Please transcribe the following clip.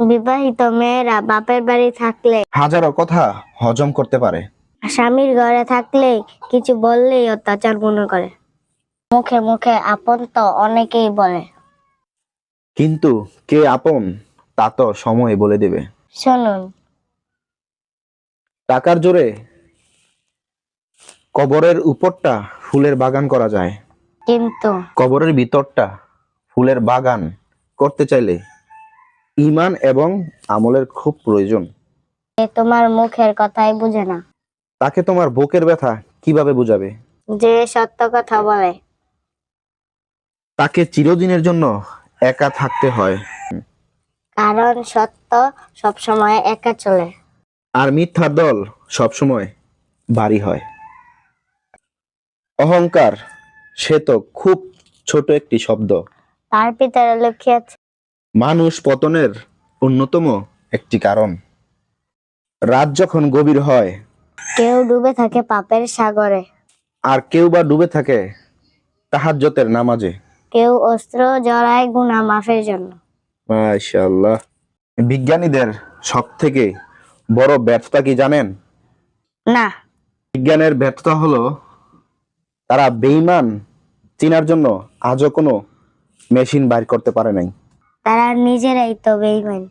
বিবাহিত মেয়েরা বাপের বাড়ি থাকলে হাজারো কথা হজম করতে পারে। স্বামীর ঘরে থাকলে কিছু বললেই অত্যাচার মনে করে। মুখে মুখে আপন তো অনেকেই বলে। কিন্তু কে আপন তা তো সময় বলে দেবে। শুনুন। টাকার জোরে কবরের উপরটা ফুলের বাগান করা যায়। কিন্তু কবরের ভিতরটা ফুলের বাগান করতে চাইলে ইমান এবং আমলের খুব প্রয়োজন। তোমার মুখের কথাই বুঝে না। তাকে তোমার বুকের ব্যথা কীভাবে বুঝাবে? যে সত্য কথা বলে। তাকে চিরদিনের জন্য একা থাকতে হয়। কারণ সত্য সবসময় একা চলে। আর মিথ্যার দল সবসময় ভারী হয়। অহংকার সে তো খুব ছোট একটি শব্দ। তার ভিতরে লুকিয়ে আছে। মানুষ পতনের অন্যতম একটি কারণ। রাত যখন গভীর হয় কেউ ডুবে থাকে পাপের সাগরে। আর কেউ বা ডুবে থাকে তাহাজ্জতের নামাজে। কেউ অস্ত্র জড়ায় গুনা মাফের জন্য। মাশাআল্লাহ। বিজ্ঞানীদের সব থেকে বড় ব্যর্থতা কি জানেন? না। বিজ্ঞানের ব্যর্থতা হলো তারা বেইমান চিনার জন্য আজও কোনো মেশিন বাইর করতে পারে নাই। তারা নিজেরাই তো বেইমান